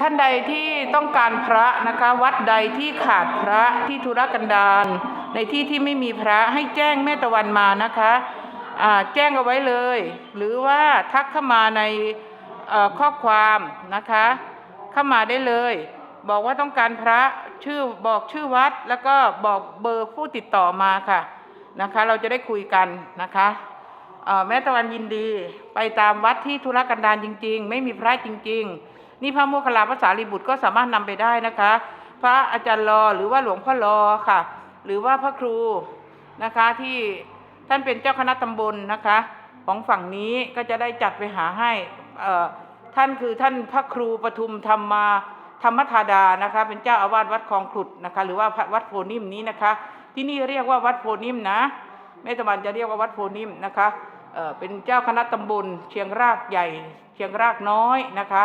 ท่านใดที่ต้องการพระนะคะ วัดใดที่ขาดพระที่ธุรกันดารในที่ที่ไม่มีพระให้แจ้งแม่ตะวันมานะคะแจ้งเอาไว้เลย หรือว่าทักเข้ามาในข้อความนะคะ เข้ามาได้เลย บอกว่าต้องการพระชื่อบอกชื่อวัด แล้วก็บอกเบอร์ผู้ติดต่อมาค่ะนะคะ เราจะได้คุยกันนะคะแม่ตะวันยินดี ไปตามวัดที่ธุรกันดารจริง ๆ ไม่มีพระจริง ๆ นี่พระโมคคัลลาภาษาลีบุตรก็สามารถนำไปได้นะคะ พระอาจารย์รอหรือว่าหลวงพ่อรอค่ะ หรือว่าพระครูนะคะที่ท่านเป็นเจ้าคณะตำบลนะคะ ของฝั่งนี้ก็จะได้จัดไปหาให้ท่านคือท่านพระครูปทุมธรรมาธรรมธาดานะคะ เป็นเจ้าอาวาสวัดคลองขุดนะคะ หรือว่าวัดโพนิมนี้นะคะ ที่นี่เรียกว่าวัดโพนิมนะแม่ตะวันจะเรียกว่าวัดโพนิมนะคะเเป็นเจ้าคณะตำบลเชียงรากใหญ่ เชียงรากน้อยนะคะ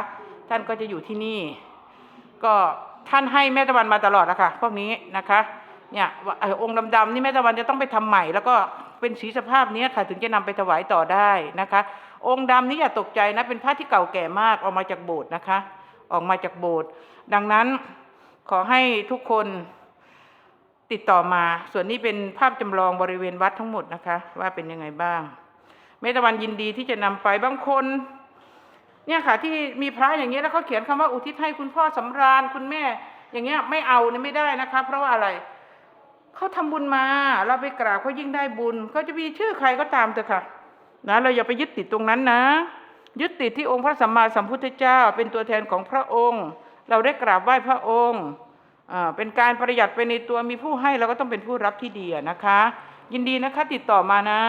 ท่านก็จะอยู่ที่นี่ ก็ท่านให้แม่ตะวันมาตลอดนะคะพวกนี้นะคะเนี่ยองค์ดำๆนี่แม่ตะวันจะต้องไปทำใหม่แล้วก็เป็นสีสภาพนี้ค่ะ ถึงจะนำไปถวายต่อได้นะคะ องค์ดำนี่อย่าตกใจนะเป็นพระที่เก่าแก่มากออกมาจากโบสถ์นะคะ ออกมาจากโบสถ์ดังนั้นขอให้ทุกคนติดต่อมา ส่วนนี้เป็นภาพจำลองบริเวณวัดทั้งหมดนะคะ ว่าเป็นยังไงบ้างแม่ตะวันยินดีที่จะนำไปบางคน เนี่ยค่ะที่มีพระอย่างเงี้ยแล้วเขาเขียนคำว่าอุทิศให้คุณพ่อสำราญคุณแม่ อย่างเงี้ยไม่เอาเนี่ยไม่ได้นะคะ เพราะว่าอะไรเขาทำบุญมาเราไปกราบเขายิ่งได้บุญเขาจะมีชื่อใครก็ตามเถอะค่ะนะเราอย่าไปยึดติดตรงนั้นนะ ยึดติดที่องค์พระสัมมาสัมพุทธเจ้า เป็นตัวแทนของพระองค์ เราได้กราบไหว้พระองค์อ่าเป็นการประหยัดไปในตัวมีผู้ให้เราก็ต้องเป็นผู้รับที่ดีนะคะ ยินดีนะคะติดต่อมานะ